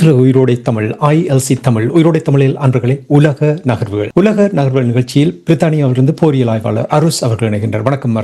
திரு Uyirodai Tamil ILC Tamil Uyirodai தமிழில் அன்பர்களே உலக நகர்வுகள். உலக நகர்வுகள் நிகழ்ச்சியில் பிரித்தானியாவிலிருந்து போரியல் ஆய்வாளர் அருஸ் அவர்கள் இணைகின்றார் வணக்கம்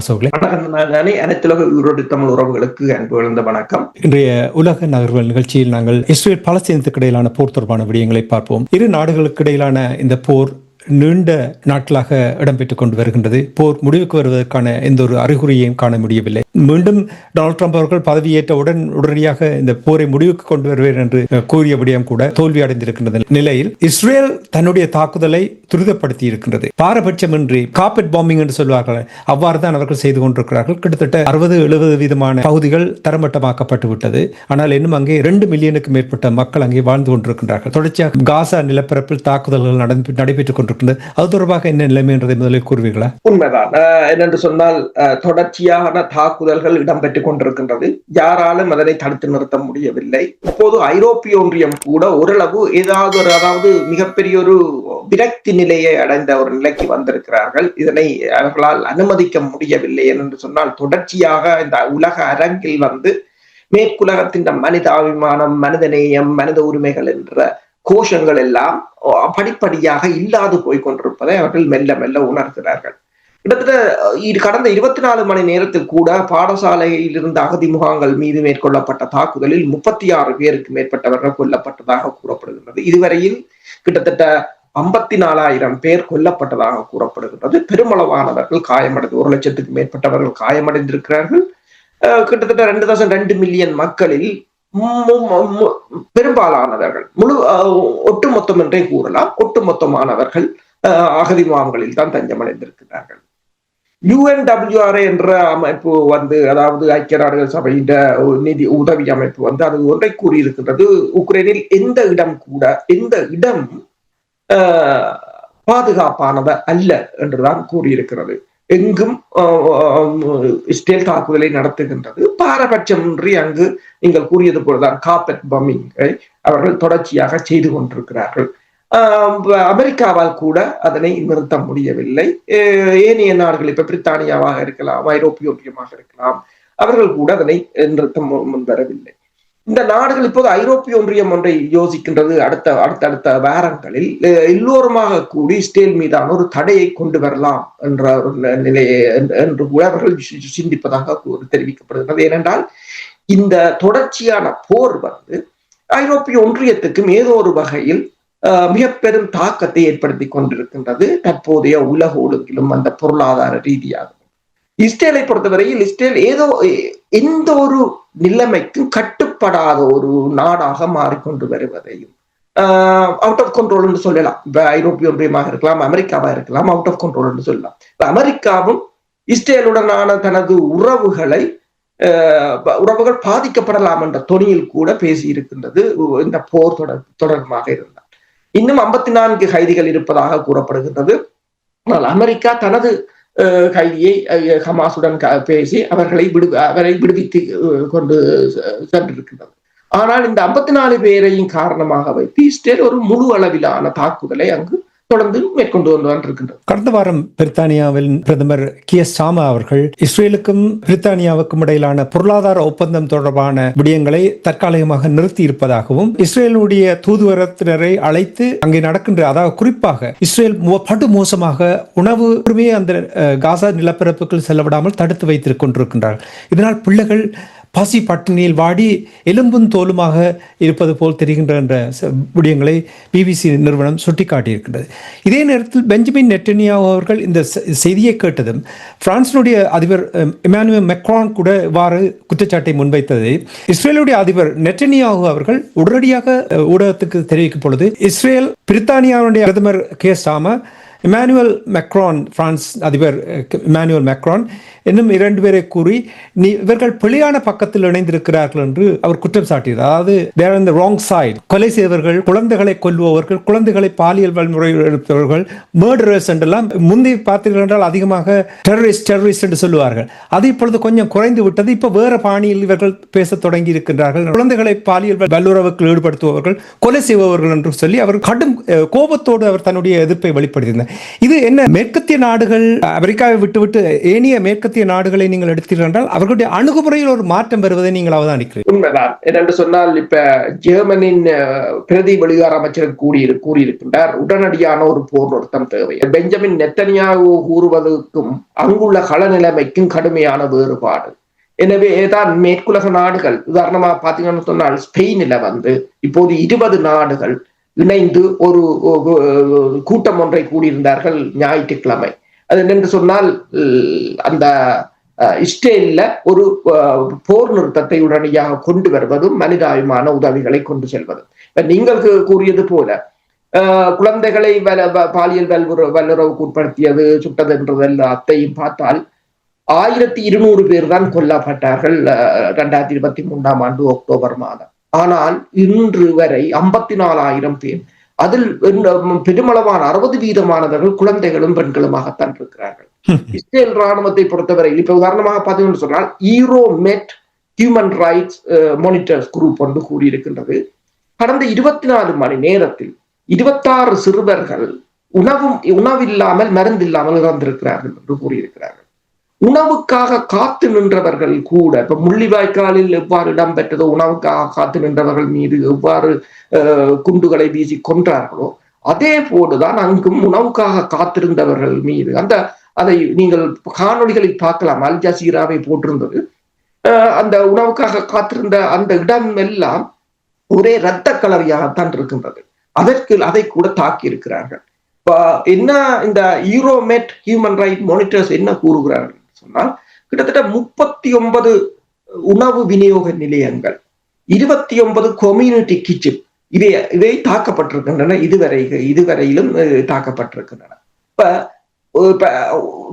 நானே அனைத்துலக உயிரோடு தமிழ் உறவுகளுக்கு அன்பு விழுந்த வணக்கம். இன்றைய உலக நகர்வுகள் நிகழ்ச்சியில் நாங்கள் இஸ்ரேல் பாலஸ்தீனத்துக்கு இடையிலான போர் தொடர்பான விடயங்களை பார்ப்போம். இரு நாடுகளுக்கு இடையிலான இந்த போர் நீண்ட நாட்களாக இடம்பெற்றுக் கொண்டு வருகின்றது. போர் முடிவுக்கு வருவதற்கான எந்த ஒரு அறிகுறியையும் காண முடியவில்லை. மீண்டும் டொனால்ட் ட்ரம்ப் அவர்கள் பதவியேற்றவுடன் உடனடியாக இந்த போரை முடிவுக்கு கொண்டு வருவேன் என்று கூறியபடியும் கூட தோல்வி அடைந்திருக்கின்ற நிலையில் இஸ்ரேல் தன்னுடைய தாக்குதலை துரிதப்படுத்தி இருக்கின்றது பாரபட்சமின்றி காப்பெட் பாம்பிங் என்று சொல்வார்கள் அவ்வாறு தான் அவர்கள் செய்து கொண்டிருக்கிறார்கள். கிட்டத்தட்ட அறுபது எழுபது வீதமான பகுதிகள் தரமட்டமாக்கப்பட்டு விட்டது. ஆனால் இன்னும் அங்கே இரண்டு மில்லியனுக்கு மேற்பட்ட மக்கள் அங்கே வாழ்ந்து கொண்டிருக்கின்றார்கள். தொடர்ச்சியாக காசா நிலப்பரப்பில் தாக்குதல்கள் நடந்து- நடைபெற்றுக் கொண்டிருக்கின்றது அது தொடர்பாக என்ன நிலைமை என்றதை முதலில் கூறுவீர்களா உண்மைதான் என்னென்று சொன்னால் தொடர்ச்சியான தாக்குதல்கள் இடம்பெற்றுக் கொண்டிருக்கின்றது யாராலும் அதனை தடுத்து நிறுத்த முடியவில்லை இப்போது ஐரோப்பிய ஒன்றியம் கூட ஓரளவு ஏதாவது ஒரு அதாவது மிகப்பெரிய ஒரு விரக்தி நிலையை அடைந்த ஒரு நிலைக்கு வந்திருக்கிறார்கள் இதனை அவர்களால் அனுமதிக்க முடியவில்லை என்று சொன்னால் தொடர்ச்சியாக இந்த உலக அரங்கில் வந்து மேற்குலகத்தின் மனிதாபிமானம் மனிதநேயம் மனித உரிமைகள் என்ற கோஷங்கள் எல்லாம் படிப்படியாக இல்லாது போய் கொண்டிருப்பதை அவர்கள் மெல்ல மெல்ல உணர்கிறார்கள். கிட்டத்தட்ட இது கடந்த இருபத்தி நாலு மணி நேரத்தில் கூட பாடசாலையில் இருந்த அகதி முகாங்கள் மீது மேற்கொள்ளப்பட்ட தாக்குதலில் முப்பத்தி ஆறு பேருக்கு மேற்பட்டவர்கள் கொல்லப்பட்டதாக கூறப்படுகின்றது. இதுவரையில் கிட்டத்தட்ட ஐம்பத்தி நாலாயிரம் பேர் கொல்லப்பட்டதாக கூறப்படுகின்றது. பெருமளவானவர்கள் காயமடைந்து ஒரு லட்சத்துக்கு மேற்பட்டவர்கள் காயமடைந்திருக்கிறார்கள். கிட்டத்தட்ட ரெண்டு தசம் ரெண்டு மில்லியன் மக்களில் பெரும்பாலானவர்கள் முழு ஒட்டுமொத்தம் என்றே கூறலாம். ஒட்டுமொத்தமானவர்கள் அஹ், அகதி முகாம்களில் தான் தஞ்சமடைந்திருக்கிறார்கள். யுஎன்டபிள்யூஆர் என்ற அமைப்பு வந்து அதாவது ஐக்கிய நாடுகள் சபையின் நிதி உதவி அமைப்பு வந்து அது ஒன்றை கூறியிருக்கின்றது. உக்ரைனில் எந்த இடம் கூட எந்த இடம் பாதுகாப்பானது அல்ல என்றுதான் கூறியிருக்கிறது. எங்கும் இஸ்ரேல் தாக்குதலை நடத்துகின்றது. பாரபட்சமின்றி அங்கு நீங்கள் கூறியது போலதான் காப்பெட் பம்மிங்கை அவர்கள் தொடர்ச்சியாக செய்து கொண்டிருக்கிறார்கள். ஆஹ் அமெரிக்காவால் கூட அதனை நிறுத்த முடியவில்லை. அஹ் ஏனைய நாடுகள் இப்ப பிரித்தானியாவாக இருக்கலாம் ஐரோப்பிய ஒன்றியமாக இருக்கலாம் அவர்கள் கூட அதனை நிறுத்தம் முன்வரவில்லை இந்த நாடுகள் இப்போது ஐரோப்பிய ஒன்றியம் ஒன்றை யோசிக்கின்றது. அடுத்த அடுத்தடுத்த வாரங்களில் எல்லோருமாக கூடி ஸ்டேல் மீதான ஒரு தடையை கொண்டு வரலாம் என்ற ஒரு நிலையை என்று- கூட அவர்கள் சிந்திப்பதாக தெரிவிக்கப்படுகிறது ஏனென்றால் இந்த தொடர்ச்சியான போர் வந்து ஐரோப்பிய ஒன்றியத்துக்கும் ஏதோ ஒரு வகையில் ஆஹ் மிக பெரும் தாக்கத்தை ஏற்படுத்தி கொண்டிருக்கின்றது. தற்போதைய உலக ஒழுங்கிலும் அந்த பொருளாதார ரீதியாக. இஸ்ரேலை பொறுத்தவரையில் இஸ்ரேல் ஏதோ எந்த ஒரு நிலைமைக்கும் கட்டுப்படாத ஒரு நாடாக மாறிக்கொண்டு வருவதையும் அவுட் ஆஃப் கண்ட்ரோல் என்று சொல்லலாம். இப்ப ஐரோப்பிய ஒன்றியமாக இருக்கலாம் அமெரிக்காவா இருக்கலாம் அவுட் ஆஃப் கண்ட்ரோல் என்று சொல்லலாம். அமெரிக்காவும் இஸ்ரேலுடனான தனது உறவுகளை ஆஹ் உறவுகள் பாதிக்கப்படலாம் என்ற தொனியில் கூட பேசி இருக்கின்றது இந்த போர் தொடர் தொடர்பாக இருந்தார் இன்னும் ஐம்பத்தி நான்கு கைதிகள் இருப்பதாக கூறப்படுகின்றது. ஆனால் அமெரிக்கா தனது கைதியை ஹமாசுடன் க- பேசி அவர்களை விடு அவரை விடுவித்து கொண்டு செ- சென்றிருக்கின்றது ஆனால் இந்த ஐம்பத்தி நாலு பேரையும் காரணமாக வைத்து இஸ்ரேல் ஒரு முழு அளவிலான தாக்குதலை அங்கு தொடர்ந்து மேற்கொண்டு வந்து கொண்டிருக்கின்றது கடந்த வாரம் பிரித்தானியாவின் பிரதமர் கே சாமா அவர்கள் இஸ்ரேலுக்கும் பிரித்தானியாவுக்கும் இடையிலான பொருளாதார ஒப்பந்தம் தொடர்பான விடயங்களை தற்காலிகமாக நிறுத்தி இருப்பதாகவும் இஸ்ரேலுடைய தூதுவரத்தினரை அழைத்து அங்கே நடக்கின்ற அதாவது குறிப்பாக இஸ்ரேல் படு மோசமாக உணவு உரிமையை அந்த காசா நிலப்பரப்புக்குள் செல்லவிடாமல் தடுத்து வைத்துக் கொண்டிருக்கின்றார்கள் இதனால் பிள்ளைகள் பசி பட்டினியில் வாடி எலும்பும் தோலுமாக இருப்பது போல் தெரிகின்ற என்ற விடயங்களை பிபிசி நிறுவனம் சுட்டிக்காட்டியிருக்கின்றது. இதே நேரத்தில் பெஞ்சமின் நெட்டனியா அவர்கள் இந்த செ- செய்தியை கேட்டதும் பிரான்சினுடைய அதிபர் அஹ், இமானுவேல் மெக்ரான் கூட இவ்வாறு குற்றச்சாட்டை முன்வைத்தது இஸ்ரேலுடைய அதிபர் நெட்டனியாகு அவர்கள் உடனடியாக ஊடகத்துக்கு தெரிவிக்கும் பொழுது இஸ்ரேல் பிரித்தானியாவுடைய பிரதமர் கே. சாம இமானுவல் மெக்ரான் பிரான்ஸ் அதிபர் இமானுவல் மெக்ரான் இன்னும் இரண்டு பேரை கூறி நீ இவர்கள் பிழையான பக்கத்தில் இணைந்திருக்கிறார்கள் என்று அவர் குற்றம் சாட்டியது. அதாவது தேர் இந்த ராங் சைடு கொலை செய்தவர்கள் குழந்தைகளை கொல்பவர்கள் குழந்தைகளை பாலியல் வன்முறை எடுப்பவர்கள் மர்டரர்ஸ் என்றெல்லாம் முந்தி பார்த்தீர்கள் என்றால் அதிகமாக டெரரிஸ்ட் டெரரிஸ்ட் என்று சொல்லுவார்கள். அது இப்பொழுது கொஞ்சம் குறைந்து விட்டது. இப்போ வேற பாணியில் இவர்கள் பேசத் தொடங்கி இருக்கின்றார்கள். குழந்தைகளை பாலியல் வல்லுறவுக்கு ஈடுபடுத்துபவர்கள் கொலை செய்பவர்கள் என்று சொல்லி அவர் கடும் கோபத்தோடு அவர் தன்னுடைய எதிர்ப்பை வெளிப்படுத்தினார் இது என்ன மேற்கத்திய நாடுகள் அமெரிக்காவை விட்டுவிட்டு ஏனைய மேற்கத்திய நாடுகளை நீங்கள் எடுத்தீர்கள் என்றால் அவர்களுடைய அணுகுமுறையில் ஒரு மாற்றம் பெறுவதை நீங்கள் அவதானிக்கிறீர்கள். உண்மைதான். என்னென்று சொன்னால் இப்ப ஜெர்மனின் பிரதி வெளிவார அமைச்சர் கூறி கூறியிருக்கின்றார் உடனடியான ஒரு போர் நிறுத்தம் தேவை. பெஞ்சமின் நெத்தனியாகு கூறுவதற்கும் அங்குள்ள கள நிலைமைக்கும் கடுமையான வேறுபாடு. எனவே தான் மேற்குலக நாடுகள். உதாரணமா பாத்தீங்கன்னு சொன்னால் ஸ்பெயினில் வந்து இப்போது இருபது நாடுகள் இணைந்து ஒரு கூட்டம் ஒன்றை கூடியிருந்தார்கள் ஞாயிற்றுக்கிழமை. அது என்னென்று சொன்னால் அந்த இஸ்ரேலில் ஒரு போர் நிறுத்தத்தை உடனடியாக கொண்டு வருவதும் மனிதாபிமான உதவிகளை கொண்டு செல்வதும். நீங்கள் கூறியது போல அஹ், குழந்தைகளை வல- வ- பாலியல் வல்லுற வல்லுறவுக்கு உட்படுத்தியது சுட்டது என்றதெல்லாம் அத்தையும் பார்த்தால் ஆயிரத்தி இருநூறு பேர் தான் கொல்லப்பட்டார்கள் அஹ், ரெண்டாயிரத்தி இருபத்தி மூன்றாம் ஆண்டு அக்டோபர் மாதம். ஆனால் இன்று வரை ஐம்பத்தி நாலாயிரம் பேர் அதில் பெருமளவான அறுபது வீதமானவர்கள் குழந்தைகளும் பெண்களுமாகத்தான் இருக்கிறார்கள். இஸ்ரேல் ராணுவத்தை பொறுத்தவரையில் இப்ப உதாரணமாக பார்த்தீங்கன்னு சொன்னால் ஈரோ மெட் ஹியூமன் ரைட்ஸ் மானிட்டர்ஸ் குரூப் ஒன்று கூறியிருக்கின்றது கடந்த இருபத்தி நாலு மணி நேரத்தில் இருபத்தாறு சிறுவர்கள் உணவும் உணவில்லாமல் மருந்தில்லாமல் இறந்திருக்கிறார்கள் என்று கூறியிருக்கிறார்கள். உணவுக்காக காத்து நின்றவர்கள் கூட இப்ப முள்ளிவாய்க்காலில் எவ்வாறு இடம்பெற்றதோ உணவுக்காக காத்து நின்றவர்கள் மீது எவ்வாறு குண்டுகளை வீசி கொன்றார்களோ அதே போடுதான் அங்கும் உணவுக்காக காத்திருந்தவர்கள் மீது. அந்த அதை நீங்கள் காணொலிகளில் பார்க்கலாம். அல் ஜசீராவை போட்டிருந்தது. அந்த உணவுக்காக காத்திருந்த அந்த இடம் எல்லாம் ஒரே இரத்த கலரியாகத்தான் இருக்கின்றது. அதற்கு அதை கூட தாக்கி இருக்கிறார்கள் என்ன இந்த யூரோமெட் ஹியூமன் ரைட் மானிட்டர்ஸ் என்ன கூறுகிறார்கள்? சொன்னால் கிட்டத்தட்ட முப்பத்தி ஒன்பது உணவு விநியோக நிலையங்கள் இருபத்தி ஒன்பது கொம்யூனிட்டி கிச்சன் இவை இவை தாக்கப்பட்டிருக்கின்றன இதுவரை இதுவரையிலும் தாக்கப்பட்டிருக்கின்றன. இப்ப இப்ப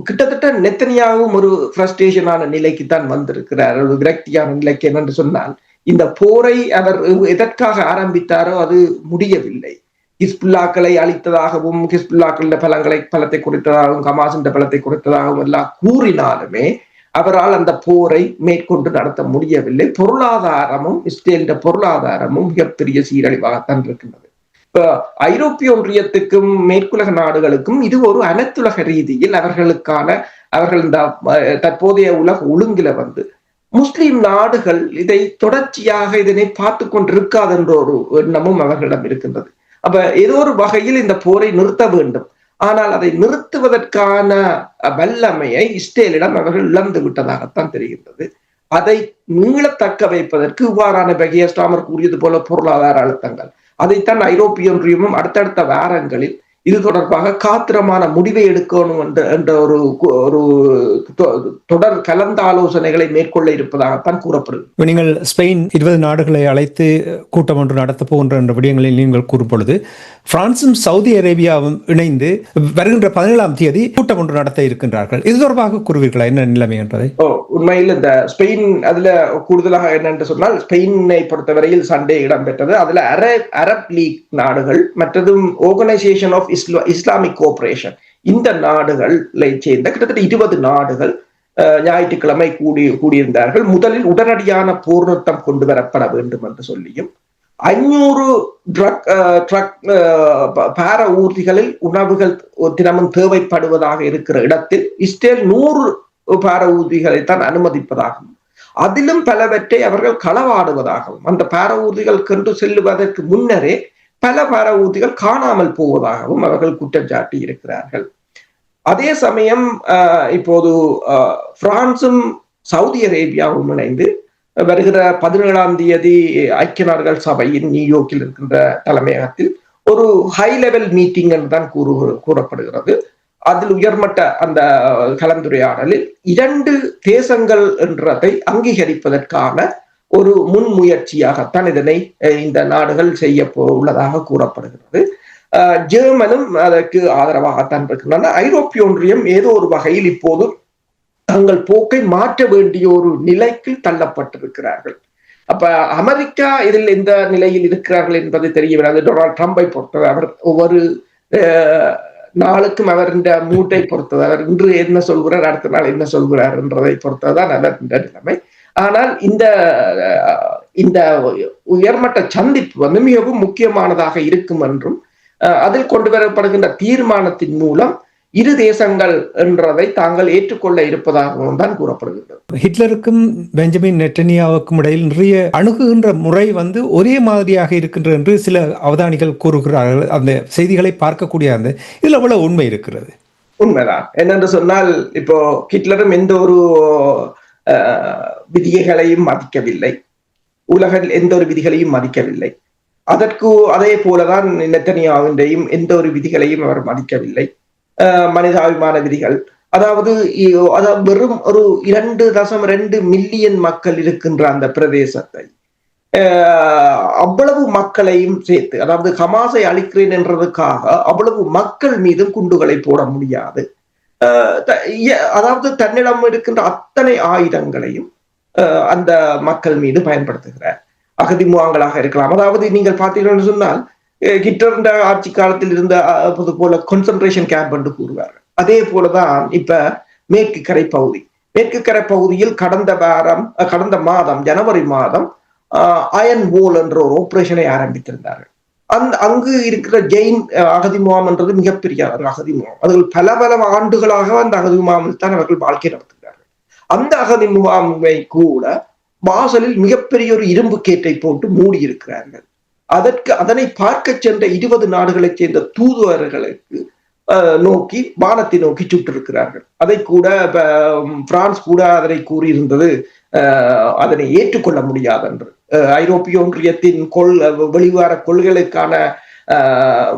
கிட்டத்தட்ட நெத்தனியாவும் ஒரு ஃப்ரஸ்ட்ரேஷனான நிலைக்கு தான் வந்திருக்கிறார். ஒரு விரக்தியான நிலைக்கு என்னென்று சொன்னால் இந்த போரை அவர் எதற்காக ஆரம்பித்தாரோ அது முடியவில்லை. ஹிஸ்புல்லாக்களை அழித்ததாகவும் ஹிஸ்புல்லாக்களின் பலங்களை பலத்தை குறைத்ததாகவும் கமாசின் பலத்தை குறைத்ததாகவும் எல்லாம் கூறினாலுமே அவரால் அந்த போரை மேற்கொண்டு நடத்த முடியவில்லை. பொருளாதாரமும் இஸ்ரேலின் பொருளாதாரமும் மிகப்பெரிய சீரழிவாகத்தான் இருக்கின்றது. இப்போ ஐரோப்பிய ஒன்றியத்துக்கும் மேற்குலக நாடுகளுக்கும் இது ஒரு அனைத்துலக ரீதியில் அவர்களுக்கான அவர்கள் இந்த தற்போதைய உலக ஒழுங்கில வந்து முஸ்லிம் நாடுகள் இதை தொடர்ச்சியாக இதனை பார்த்து கொண்டிருக்காது என்ற ஒரு எண்ணமும் அவர்களிடம் இருக்கின்றது. அப்ப ஏதோ ஒரு வகையில் இந்த போரை நிறுத்த வேண்டும். ஆனால் அதை நிறுத்துவதற்கான வல்லமையை இஸ்ரேலிடம் அவர்கள் இழந்து விட்டதாகத்தான் தெரிகின்றது. அதை மீள தக்க வைப்பதற்கு இவ்வாறான பெகியஸ்டாமர் கூறியது போல பொருளாதார அழுத்தங்கள். அதைத்தான் ஐரோப்பிய ஒன்றியமும் அடுத்தடுத்த வாரங்களில் இது தொடர்பாக காத்திரமான முடிவை எடுக்கணும் என்ற என்ற ஒரு ஒரு தொடர் கலந்த ஆலோசனைகளை மேற்கொள்ள இருப்பதாகத்தான் கூறப்படுது. இப்ப நீங்கள் ஸ்பெயின் இருபது நாடுகளை அழைத்து கூட்டம் ஒன்று நடத்தப் போகின்ற என்ற விடயங்களில் நீங்கள் கூறும் பொழுது பிரான்சும் சவுதி அரேபியாவும் இணைந்து வருகின்ற பதினேழாம் தேதி கூட்டம் ஒன்று நடத்த இருக்கின்றார்கள். இது தொடர்பாக கூறுவீர்களா? என்ன நிலைமை என்றதை உண்மையில் இந்த ஸ்பெயின் அதுல கூடுதலாக என்னென்று சொன்னால் ஸ்பெயினை பொறுத்தவரையில் சண்டே இடம்பெற்றது. அதுல அரப் அரப் லீக் நாடுகள் மற்றதும் ஆர்கனைசேஷன் ஆஃப் இஸ்லாமிக் கோஆபரேஷன் இந்த நாடுகளை சேர்ந்த கிட்டத்தட்ட இருபது நாடுகள் ஞாயிற்றுக்கிழமை கூடி கூடியிருந்தார்கள். முதலில் உடனடியான போர் நிறுத்தம் கொண்டு வரப்பட வேண்டும் என்று சொல்லியும் ஐநூறு ட்ரக் ட்ரக் பார ஊர்திகளில் உணவுகள் தினமும் தேவைப்படுவதாக இருக்கிற இடத்தில் இஸ்ரேல் நூறு பார ஊர்திகளைத்தான் அனுமதிப்பதாகவும் அதிலும் பலவற்றை அவர்கள் களவாடுவதாகவும் அந்த பார ஊர்திகள் செல்லுவதற்கு முன்னரே பல பார ஊர்திகள் காணாமல் போவதாகவும் அவர்கள் குற்றம் சாட்டி இருக்கிறார்கள். அதே சமயம் ஆஹ், இப்போது ஆஹ், பிரான்சும் சவுதி அரேபியாவும் இணைந்து வருகிற பதினேழாம் தேதி ஐக்கிய நாடுகள் சபையின் நியூயோர்க்கில் இருக்கின்ற தலைமையகத்தில் ஒரு ஹை லெவல் மீட்டிங் என்று தான் கூறு கூறப்படுகிறது. அதில் உயர்மட்ட அந்த கலந்துரையாடலில் இரண்டு தேசங்கள் என்றதை அங்கீகரிப்பதற்கான ஒரு முன்முயற்சியாகத்தான் இதனை இந்த நாடுகள் செய்ய உள்ளதாக கூறப்படுகிறது. ஜெர்மனும் அதற்கு ஆதரவாகத்தான் இருக்கின்றன. ஐரோப்பிய ஒன்றியம் ஏதோ ஒரு வகையில் இப்போது தங்கள் போக்கை மாற்ற வேண்டிய ஒரு நிலைக்கு தள்ளப்பட்டிருக்கிறார்கள். அப்ப அமெரிக்கா இதில் எந்த நிலையில் இருக்கிறார்கள் என்பது தெரியவில்லை. அது டொனால்ட் ட்ரம்பை பொறுத்தது அவர் ஒவ்வொரு அஹ், நாளுக்கும் அவர் இந்த மூட்டை பொறுத்தது. அவர் இன்று என்ன சொல்கிறார் அடுத்த நாள் என்ன சொல்கிறார் என்றதை பொறுத்ததுதான் அவர் இந்த நிலைமை. ஆனால் இந்த இந்த உயர்மட்ட சந்திப்பு வந்து மிகவும் முக்கியமானதாக இருக்கும் என்றும் அதில் கொண்டு வரப்படுகின்ற தீர்மானத்தின் மூலம் இரு தேசங்கள் என்றதை தாங்கள் ஏற்றுக்கொள்ள இருப்பதாகவும் தான் கூறப்படுகின்றது. ஹிட்லருக்கும் பெஞ்சமின் நெட்டனியாவுக்கும் இடையில் நிறைய அணுகுகின்ற முறை வந்து ஒரே மாதிரியாக இருக்கின்றது என்று சில அவதானிகள் கூறுகிறார்கள். அந்த செய்திகளை பார்க்கக்கூடிய அந்த இதுல அவ்வளவு உண்மை இருக்கிறது. உண்மைதான். என்னென்று சொன்னால் இப்போ ஹிட்லரும் எந்த ஒரு விதிகளையும் மதிக்கவில்லை உலகில் எந்த ஒரு விதிகளையும் மதிக்கவில்லை அதற்கு அதே போலதான் நெத்தனியாவின்றையும் எந்த ஒரு விதிகளையும் அவர் மதிக்கவில்லை மனிதாபிமான விதிகள் அதாவது அதாவது வெறும் ஒரு இரண்டு தசம் ரெண்டு மில்லியன் மக்கள் இருக்கின்ற அந்த பிரதேசத்தை அவ்வளவு மக்களையும் சேர்த்து அதாவது ஹமாஸை அழிக்கிறேன் என்றதுக்காக அவ்வளவு மக்கள் மீதும் குண்டுகளை போட முடியாது அதாவது தன்னிடம் இருக்கின்ற அத்தனை ஆயுதங்களையும் அஹ், அந்த மக்கள் மீது பயன்படுத்துகிறார். அகதி முகாங்களாக இருக்கலாம். அதாவது நீங்கள் பார்த்தீங்கன்னு சொன்னால் அஹ், ஆட்சி காலத்தில் இருந்த அது போல கான்சன்ட்ரேஷன் கேம்ப் என்று கூறுவார் அதே போலதான் இப்ப மேற்கு கரை பகுதி. மேற்கு கரை பகுதியில் கடந்த வாரம் கடந்த மாதம் ஜனவரி மாதம் அயன் ஓல் என்ற ஒரு ஆபரேஷனை ஆரம்பித்திருந்தார்கள். அந்த அங்கு இருக்கிற ஜெயின் அகதி முகாம் என்றது மிகப்பெரிய ஒரு அகதி முகாம். அதில் பல பல ஆண்டுகளாக அந்த அகதி முகாமில் தான் அவர்கள் வாழ்க்கை நடத்துகிறார்கள். அந்த அகதி முகாமை கூட வாசலில் மிகப்பெரிய ஒரு இரும்பு கேட்டை போட்டு மூடி இருக்கிறார்கள் அதற்கு அதனை பார்க்க சென்ற இருபது நாடுகளைச் சேர்ந்த தூதுவர்களுக்கு நோக்கி வானத்தை நோக்கி சுட்டிருக்கிறார்கள் அதை கூட பிரான்ஸ் கூட அதனை கூறியிருந்தது அதனை ஏற்றுக்கொள்ள முடியாது என்று ஐரோப்பிய ஒன்றியத்தின் கொள் வெளிவார கொள்கைகளுக்கான அஹ்,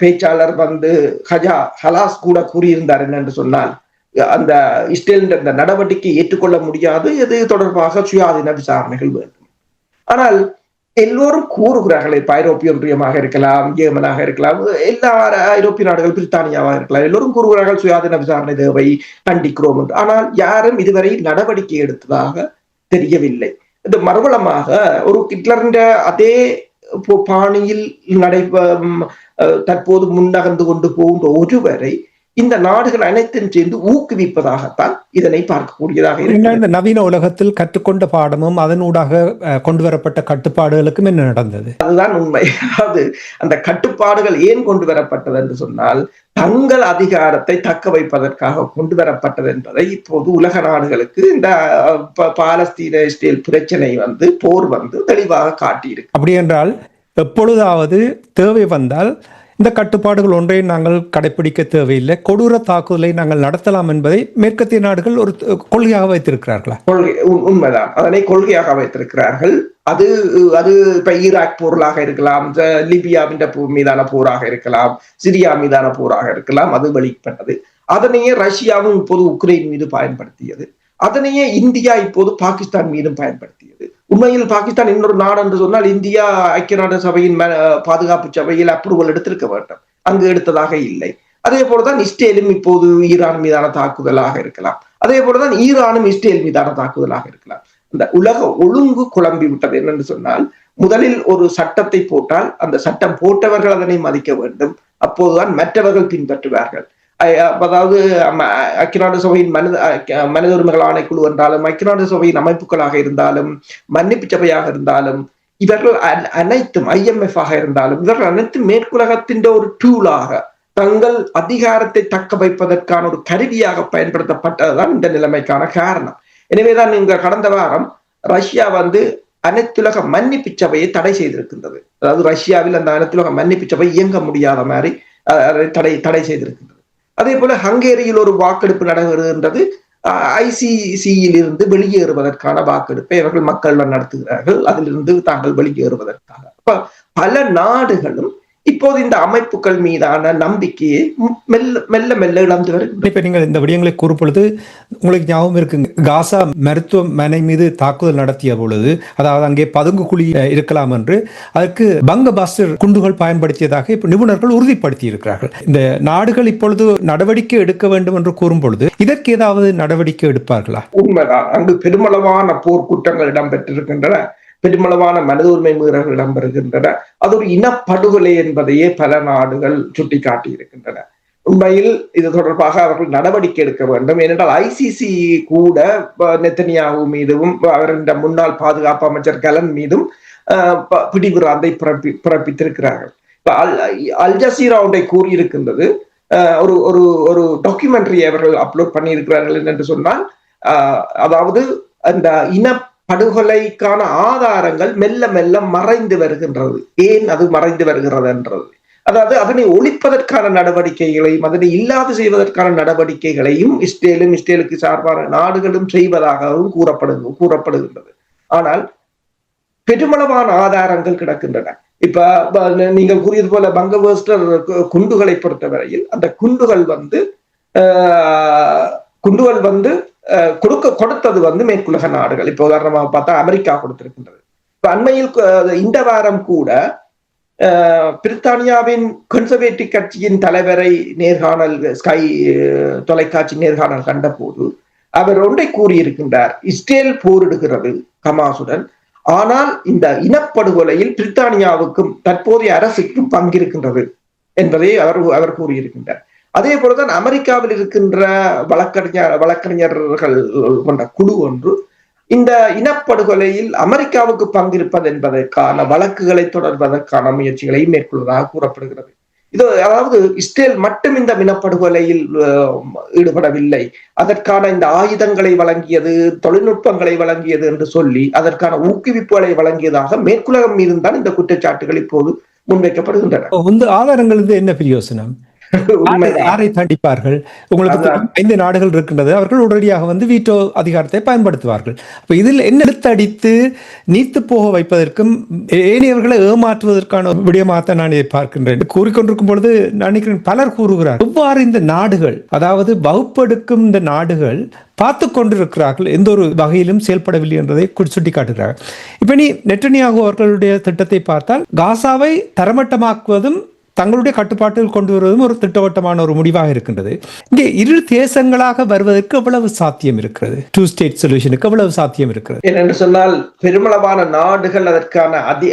பேச்சாளர் வந்து ஹஜா ஹலாஸ் கூட கூறியிருந்தார் என்னென்று சொன்னால் அந்த இஸ்ரேலின் அந்த நடவடிக்கை ஏற்றுக்கொள்ள முடியாது இது தொடர்பாக சுயாதீன விசாரணைகள் வேண்டும். ஆனால் எல்லோரும் கூறுகிறார்கள் இப்ப ஐரோப்பிய ஒன்றியமாக இருக்கலாம் ஏமனாக இருக்கலாம் எல்லா ஐரோப்பிய நாடுகள் பிரித்தானியாவாக இருக்கலாம் எல்லோரும் கூறுகிறார்கள் சுயாதீன விசாரணை தேவை கண்டிக்கிறோம் என்று. ஆனால் யாரும் இதுவரை நடவடிக்கை எடுத்ததாக தெரியவில்லை. இது மறுபலமாக ஒரு ஹிட்லரின் அதே போ- பாணியில் நடை அஹ், தற்போது முன்னகர்ந்து கொண்டு போகின்ற ஒருவரை இந்த நாடுகள் அனைத்தும் சேர்ந்து ஊக்குவிப்பதாகத்தான் இதனை பார்க்கக்கூடியதாக இருக்கிறது. இந்த நவீன உலகத்தில் கற்றுக்கொண்ட பாடமும் அதனூடாக கொண்டு வரப்பட்ட கட்டுப்பாடுகளுக்கும் என்ன நடந்தது? அதுதான் உண்மை. அதாவது அந்த கட்டுப்பாடுகள் ஏன் கொண்டு வரப்பட்டது என்று சொன்னால் தங்கள் அதிகாரத்தை தக்க வைப்பதற்காக கொண்டு வரப்பட்டது என்பதை இப்போது உலக நாடுகளுக்கு இந்த பாலஸ்தீன இஸ்ரேல் பிரச்சனை வந்து போர் வந்து தெளிவாக காட்டியிருக்கு. அப்படி என்றால் எப்பொழுதாவது தேவை வந்தால் இந்த கட்டுப்பாடுகள் ஒன்றையும் நாங்கள் கடைபிடிக்க தேவையில்லை. கொடூர தாக்குதலை நாங்கள் நடத்தலாம் என்பதை மேற்கத்திய நாடுகள் ஒரு கொள்கையாக வைத்திருக்கிறார்களா? கொள்கை உண்மைதான். அதனை கொள்கையாக வைத்திருக்கிறார்கள். அது அது இப்ப ஈராக் போர்களாக இருக்கலாம் இந்த லிபியாவின் மீதான போராக இருக்கலாம் சிரியா மீதான போராக இருக்கலாம் அது வெளிப்பட்டது. அதனையே ரஷ்யாவும் இப்போது உக்ரைன் மீது பயன்படுத்தியது. அதனையே இந்தியா இப்போது பாகிஸ்தான் மீதும் பயன்படுத்தி உண்மையில் பாகிஸ்தான் இன்னொரு நாடு என்று சொன்னால் இந்தியா ஐக்கிய நாடு சபையின் பாதுகாப்பு சபையில் அப்ரூவல் எடுத்திருக்க வேண்டும். அங்கு எடுத்ததாக இல்லை. அதே போலதான் இஸ்ரேலும் இப்போது ஈரான் மீதான தாக்குதலாக இருக்கலாம். அதே போலதான் ஈரானும் இஸ்ரேல் மீதான தாக்குதலாக இருக்கலாம். இந்த உலக ஒழுங்கு குழம்பி விட்டது என்னென்று சொன்னால் முதலில் ஒரு சட்டத்தை போட்டால் அந்த சட்டம் போட்டவர்கள் அதனை மதிக்க வேண்டும். அப்போதுதான் மற்றவர்கள் பின்பற்றுவார்கள். அதாவது அம- ஐக்கிய நாடு சபையின் மனித மனித உரிமைகள் ஆணைக்குழு என்றாலும் ஐக்கிய நாடு சபையின் அமைப்புகளாக இருந்தாலும் மன்னிப்பு சபையாக இருந்தாலும் இவர்கள் அனைத்தும் ஐஎம்எஃப் ஆக இருந்தாலும் இவர்கள் அனைத்தும் மேற்குலகத்தின் ஒரு டூலாக தங்கள் அதிகாரத்தை தக்க வைப்பதற்கான ஒரு கருவியாக பயன்படுத்தப்பட்டதுதான் இந்த நிலைமைக்கான காரணம். எனவேதான் இங்க கடந்த வாரம் ரஷ்யா வந்து அனைத்துலக மன்னிப்பு சபையை தடை செய்திருக்கின்றது. அதாவது ரஷ்யாவில் அந்த அனைத்துலக மன்னிப்பு சபை இயங்க முடியாத மாதிரி தடை தடை செய்திருக்கின்றது. அதே போல ஹங்கேரியில் ஒரு வாக்கெடுப்பு நடைபெறுகின்றது. ஐசிசியில் இருந்து வெளியேறுவதற்கான வாக்கெடுப்பை அவர்கள் மக்கள் நடத்துகிறார்கள். அதிலிருந்து தாங்கள் வெளியேறுவதற்காக. பல நாடுகளும் இப்போது இந்த அமைப்புகள் மீதான நம்பிக்கையை மெல்ல மெல்ல மெல்ல இழந்து வருகின்றன இப்ப நீங்கள் இந்த விடயங்களை கூறும் பொழுது உங்களுக்கு ஞாபகம் இருக்குங்க. காசா மருத்துவமனை மீது தாக்குதல் நடத்திய பொழுது அதாவது அங்கே பதுங்கு குழி இருக்கலாம் என்று அதற்கு பங்க பாஸ்டர் குண்டுகள் பயன்படுத்தியதாக இப்ப நிபுணர்கள் உறுதிப்படுத்தி இருக்கிறார்கள் இந்த நாடுகள் இப்பொழுது நடவடிக்கை எடுக்க வேண்டும் என்று கூறும் பொழுது இதற்கு ஏதாவது நடவடிக்கை எடுப்பார்களா? உண்மைதான். அங்கு பெருமளவான போர் குற்றங்கள் இடம்பெற்றிருக்கின்றன. பெருமளவான மனித உரிமை மீறல்கள் இடம்பெறுகின்றன. அது ஒரு இனப்படுகொலை என்பதையே பல நாடுகள் சுட்டிக்காட்டி இருக்கின்றன உண்மையில் இது தொடர்பாக அவர்கள் நடவடிக்கை எடுக்க வேண்டும். ஏனென்றால் ஐசிசி கூட நெத்தனியாகு மீதும் அவரின் முன்னாள் பாதுகாப்பு அமைச்சர் கலன் மீதும் ப- பிடிவிராந்தை பிறப்பி பிறப்பித்திருக்கிறார்கள். இப்ப அல் அல் ஜசீரா ஒன்றை கூறியிருக்கின்றது அஹ், ஒரு ஒரு ஒரு டாக்குமெண்ட்ரி அவர்கள் அப்லோட் பண்ணியிருக்கிறார்கள் என்று சொன்னால் அதாவது அந்த இன படுகொலைக்கான ஆதாரங்கள் மெல்ல மெல்ல மறைந்து வருகின்றது. ஏன் அது மறைந்து வருகிறது என்றது அதாவது அதனை ஒழிப்பதற்கான நடவடிக்கைகளையும் அதனை இல்லாது செய்வதற்கான நடவடிக்கைகளையும் இஸ்ரேலும் இஸ்ரேலுக்கு சார்பான நாடுகளும் செய்வதாகவும் கூறப்படு கூறப்படுகின்றது. ஆனால் பெருமளவான ஆதாரங்கள் கிடக்கின்றன. இப்ப நீங்கள் கூறியது போல பங்கவேஸ்டர் குண்டுகளை பொறுத்தவரையில் அந்த குண்டுகள் வந்து ஆஹ், குண்டுகள் வந்து கொடுக்க கொடுத்தது வந்து மேற்குலக நாடுகள். இப்போ உதாரணமாக பார்த்தா அமெரிக்கா கொடுத்திருக்கின்றது. இப்போ அண்மையில் இந்த வாரம் கூட ஆஹ், பிரித்தானியாவின் கன்சர்வேட்டிவ் கட்சியின் தலைவரை நேர்காணல் ஸ்கை தொலைக்காட்சி நேர்காணல் கண்டபோது அவர் ஒன்றை கூறியிருக்கின்றார். இஸ்ரேல் போரிடுகிறது ஹமாசுடன் ஆனால் இந்த இனப்படுகொலையில் பிரித்தானியாவுக்கும் தற்போதைய அரசுக்கும் பங்கிருக்கின்றது என்பதை அவர் அவர் கூறியிருக்கின்றார். அதே போலதான் அமெரிக்காவில் இருக்கின்ற வழக்கறிஞர் வழக்கறிஞர்கள் கொண்ட குழு ஒன்று இந்த இனப்படுகொலையில் அமெரிக்காவுக்கு பங்கிருப்பது என்பதற்கான வழக்குகளை தொடர்வதற்கான முயற்சிகளை மேற்கொள்வதாக கூறப்படுகிறது. இது அதாவது இஸ்ரேல் மட்டும் இந்த இனப்படுகொலையில் ஈடுபடவில்லை. அதற்கான இந்த ஆயுதங்களை வழங்கியது தொழில்நுட்பங்களை வழங்கியது என்று சொல்லி அதற்கான ஊக்குவிப்புகளை வழங்கியதாக மேற்குலகம் மீது தான் இந்த குற்றச்சாட்டுகள் இப்போது முன்வைக்கப்படுகின்றன. ஆதாரங்கள் இருந்து என்ன பிரியோசனம்? யாரை தண்டிப்பார்கள். உங்களுக்கு ஐந்து நாடுகள் இருக்கின்றது. அவர்கள் உடனடியாக வந்து வீட்டோ அதிகாரத்தை பயன்படுத்துவார்கள். அப்ப இதில் என்ன எடுத்தடித்து நீத்து போக வைப்பதற்கும் ஏனையவர்களை ஏமாற்றுவதற்கான விடயமாகத்தான் நான் பார்க்கின்றேன். கூறிக்கொண்டிருக்கும் பொழுது நான் நினைக்கிறேன் பலர் கூறுகிறார் எவ்வாறு இந்த நாடுகள் அதாவது வகுப்பெடுக்கும் இந்த நாடுகள் பார்த்து கொண்டிருக்கிறார்கள். எந்த ஒரு வகையிலும் செயல்படவில்லை என்பதை கு- சுட்டிக்காட்டுகிறார்கள். இப்ப நீ நெட்டனியாகு அவர்களுடைய திட்டத்தை பார்த்தால் காசாவை தரமட்டமாக்குவதும் தங்களுடைய கட்டுப்பாட்டில் கொண்டு வருவதும் ஒரு திட்டவட்டமான ஒரு முடிவாக இருக்கின்றது. இங்கே இரு தேசங்களாக வருவதற்கு எவ்வளவு சாத்தியம் இருக்கிறது? டூ ஸ்டேட் சொல்யூஷனுக்கு எவ்வளவு சாத்தியம் இருக்கிறது? ஏனென்று சொன்னால் பெருமளவான நாடுகள் அதற்கான அதி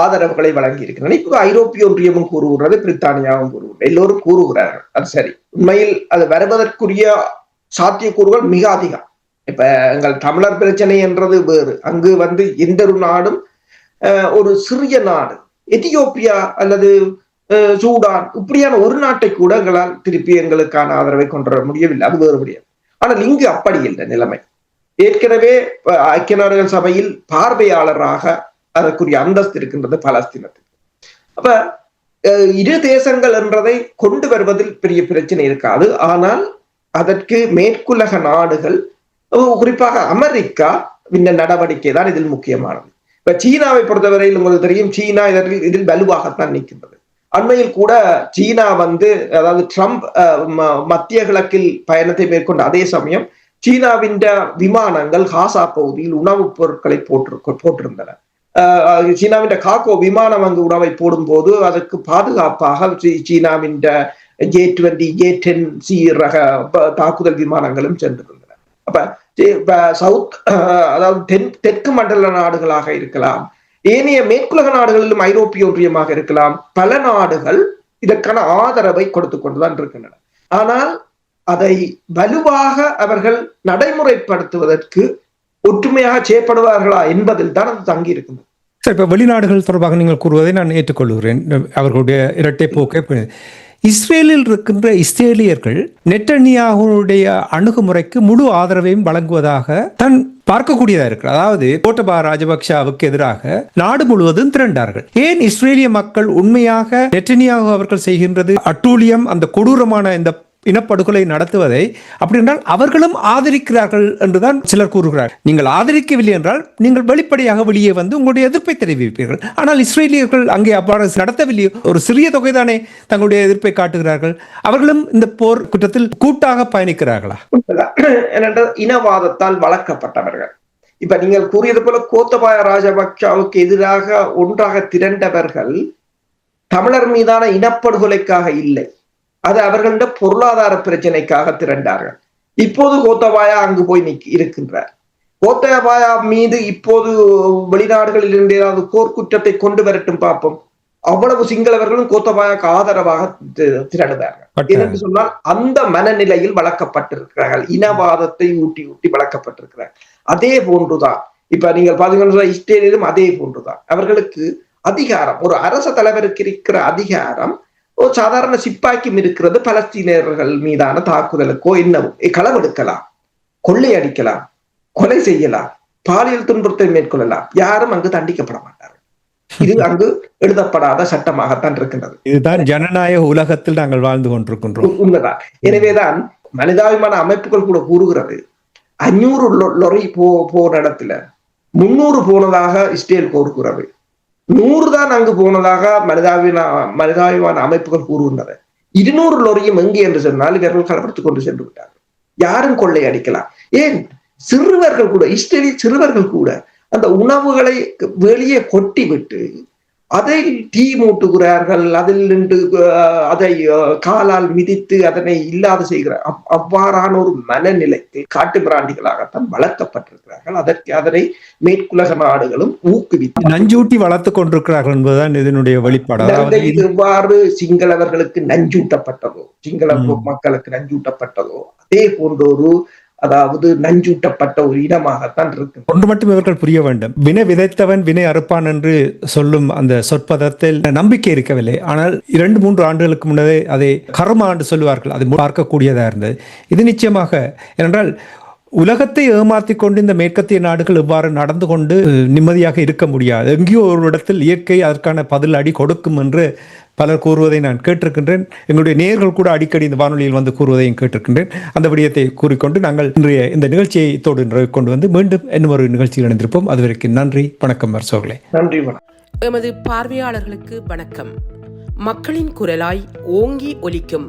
ஆதரவுகளை வழங்கி இருக்கின்றன இப்போ ஐரோப்பிய ஒன்றியமும் கூறுகிறது பிரித்தானியாவும் கூறுகிறது எல்லோரும் கூறுகிறார்கள். அது சரி. உண்மையில் அது வருவதற்குரிய சாத்தியக்கூறுகள் மிக அதிகம். இப்ப எங்கள் தமிழர் பிரச்சனை என்றது வேறு. அங்கு வந்து எந்த ஒரு நாடும் அஹ், ஒரு சிறிய நாடு. எத்தியோப்பியா அல்லது சூடான் இப்படியான ஒரு நாட்டை கூட எங்களால் திருப்பி எங்களுக்கான ஆதரவை கொண்டு வர முடியவில்லை. அது வேறு முடியாது ஆனால் இங்கு அப்படி இல்லை நிலைமை. ஏற்கனவே ஐக்கிய நாடுகள் சபையில் பார்வையாளராக அதற்குரிய அந்தஸ்து இருக்கின்றது பலஸ்தீனத்துக்கு அப்ப அஹ், இரு தேசங்கள் என்றதை கொண்டு வருவதில் பெரிய பிரச்சனை இருக்காது. ஆனால் அதற்கு மேற்குலக நாடுகள் குறிப்பாக அமெரிக்கா இந்த நடவடிக்கை தான் இதில் முக்கியமானது. இப்ப சீனாவை பொறுத்தவரையில் உங்களுக்கு தெரியும் சீனா இதில் இதில் வலுவாகத்தான் நிற்கின்றது. அண்மையில் கூட சீனா வந்து அதாவது ட்ரம்ப் அஹ், ம- மத்திய கிழக்கில் பயணத்தை மேற்கொண்ட அதே சமயம் சீனாவின் விமானங்கள் காசா பகுதியில் உணவுப் பொருட்களை போட்டு போட்டிருந்தன. அஹ், சீனாவின் காக்கோ விமானம் அங்கு உணவை போடும்போது அதற்கு பாதுகாப்பாக சீனாவின் J twenty J ten C ரக தாக்குதல் விமானங்களும் சென்றிருந்தன. அப்ப சவுத் அதாவது தென் தெற்கு மண்டல நாடுகளாக இருக்கலாம். ஏனைய மேற்குலக நாடுகளிலும் ஐரோப்பிய ஒன்றியமாக இருக்கலாம். பல நாடுகள் இதற்கான ஆதரவை கொடுத்து கொண்டுதான் இருக்கின்றன. ஆனால் அதை வலுவாக அவர்கள் நடைமுறைப்படுத்துவதற்கு ஒற்றுமையாக செயற்படுவார்களா என்பதில் தான் அது தங்கி இருக்கின்றது. சார் இப்போ வெளிநாடுகள் தொடர்பாக நீங்கள் கூறுவதை நான் ஏற்றுக்கொள்கிறேன். அவர்களுடைய இரட்டை போக்கை இஸ்ரேலில் இருக்கின்ற இஸ்ரேலியர்கள் நெட்டன்யாகுனுடைய அணுகுமுறைக்கு முழு ஆதரவையும் வழங்குவதாக தான் பார்க்கக்கூடியதா இருக்கிறது அதாவது கோட்டபா ராஜபக்ஷவுக்கு எதிராக நாடு முழுவதும் திரண்டார்கள். ஏன் இஸ்ரேலிய மக்கள் உண்மையாக நெட்டனியாக அவர்கள் செய்கின்றது? அட்டூழியம் அந்த கொடூரமான இந்த இனப்படுகொலை நடத்துவதை அப்படி என்றால் அவர்களும் ஆதரிக்கிறார்கள் என்றுதான் சிலர் கூறுகிறார் நீங்கள் ஆதரிக்கவில்லை என்றால் நீங்கள் வெளிப்படையாக வெளியே வந்து உங்களுடைய எதிர்ப்பை தெரிவிப்பீர்கள். ஆனால் இஸ்ரேலியர்கள் அங்கே அவ்வாறு நடத்தவில்லையோ ஒரு சிறிய தொகைதானே தங்களுடைய எதிர்ப்பை காட்டுகிறார்கள். அவர்களும் இந்த போர் குற்றத்தில் கூட்டாக பயணிக்கிறார்களா? ஏனென்றால் இனவாதத்தால் வளர்க்கப்பட்டவர்கள். இப்ப நீங்கள் கூறியது போல கோத்தபாய ராஜபக்சாவுக்கு எதிராக ஒன்றாக திரண்டவர்கள் தமிழர் மீதான இனப்படுகொலைக்காக இல்லை. அது அவர்களோட பொருளாதார பிரச்சனைக்காக திரண்டார்கள். இப்போது கோத்தபாயா அங்கு போய் இருக்கின்றார். கோத்தபாயா மீது இப்போது வெளிநாடுகளில் இருந்து ஏதாவது போர்க்குற்றத்தை கொண்டு வரட்டும் பார்ப்போம் அவ்வளவு சிங்களவர்களும் கோத்தபாயாக்கு ஆதரவாக தி- திரளுவார்கள் பட்ட- என்று சொன்னால் அந்த மனநிலையில் வளர்க்கப்பட்டிருக்கிறார்கள். இனவாதத்தை ஊட்டி ஊட்டி வளர்க்கப்பட்டிருக்கிறார்கள் அதே போன்றுதான். இப்ப நீங்கள் பாத்தீங்கன்னா இஸ்ரேலிலும் அதே போன்றுதான். அவர்களுக்கு அதிகாரம் ஒரு அரச தலைவருக்கு இருக்கிற அதிகாரம் ஒரு சாதாரண சிப்பாய்க்கும் இருக்கிறது பலஸ்தீனர்கள் மீதான தாக்குதலுக்கோ என்னவோ எ, களவெடுக்கலாம் கொள்ளையடிக்கலாம். கொலை செய்யலாம். பாலியல் துன்புறுத்தை மேற்கொள்ளலாம். யாரும் அங்கு தண்டிக்கப்பட மாட்டார்கள். இது அங்கு எழுதப்படாத சட்டமாகத்தான் இருக்கின்றது. இதுதான் ஜனநாயக உலகத்தில் நாங்கள் வாழ்ந்து கொண்டிருக்கின்றோம். உண்மைதான். எனவேதான் மனிதாபிமான அமைப்புகள் கூட கூறுகிறது. அஞ்சூறு லொரி போ போன இடத்துல முன்னூறு போனதாக இஸ்ரேல் கூறுகிறது நூறு தான் அங்கு போனதாக மனிதாபிமான மனிதாபிமான அமைப்புகள் கூறுகின்றன. இருநூறு லோரியும் எங்கு என்று சொன்னால் இவர்கள் கலப்படுத்திக் கொண்டு சென்று விட்டார்கள். யாரும் கொள்ளை அடிக்கலாம். ஏன்? சிறுவர்கள் கூட இஸ்ரேலில் சிறுவர்கள் கூட அந்த உணவுகளை வெளியே கொட்டி விட்டு அதை தீ மூட்டுகிறார்கள் அதில் நின்று அதை காலால் மிதித்து அதனை இல்லாது செய்கிறார் அவ்- அவ்வாறான ஒரு மனநிலைக்கு காட்டு பிராண்டிகளாகத்தான் வளர்க்கப்பட்டிருக்கிறார்கள். அதற்கு அதனை மேற்குலக நாடுகளும் ஊக்குவித்து நஞ்சூட்டி வளர்த்துக் கொண்டிருக்கிறார்கள் என்பதுதான் இதனுடைய வெளிப்பாடு. எவ்வாறு சிங்களவர்களுக்கு நஞ்சூட்டப்பட்டதோ சிங்கள மக்களுக்கு நஞ்சூட்டப்பட்டதோ அதே போன்ற ஒரு அதாவது நஞ்சூட்டப்பட்ட ஒரு இடமாகத்தான் இருக்கு ஒன்று மட்டும் இவர்கள் புரிய வேண்டும். வினை விதைத்தவன் வினை அறுப்பான் என்று சொல்லும் அந்த சொற்பதத்தில் நம்பிக்கை இருக்கவில்லை. ஆனால் இரண்டு மூன்று ஆண்டுகளுக்கு முன்னரே அதை கர்மா என்று சொல்லுவார்கள். அது பார்க்கக்கூடியதாக இருந்தது. இது நிச்சயமாக ஏனென்றால் உலகத்தை ஏமாற்றி கொண்டு இந்த மேற்கத்திய நாடுகள் இவ்வாறு நடந்து கொண்டு நிம்மதியாக இருக்க முடியாது. எங்கேயோ ஒரு இடத்தில் இயற்கை அதற்கான பதில் அடி கொடுக்கும் என்று பலர் கூறுவதை நான் கேட்டிருக்கின்றேன். எங்களுடைய நேயர்கள் கூட அடிக்கடி இந்த வானொலியில் வந்து கூறுவதையும் கேட்டிருக்கின்றேன். அந்த விடயத்தை கூறிக்கொண்டு நாங்கள் இன்றைய இந்த நிகழ்ச்சியை நிறைவு கொண்டு வந்து மீண்டும் இன்னும் ஒரு நிகழ்ச்சியில் இணைந்திருப்போம். அதுவரைக்கும் நன்றி வணக்கம் மர்சோகளே நன்றி வணக்கம். எமது பார்வையாளர்களுக்கு வணக்கம். மக்களின் குரலாய் ஓங்கி ஒலிக்கும்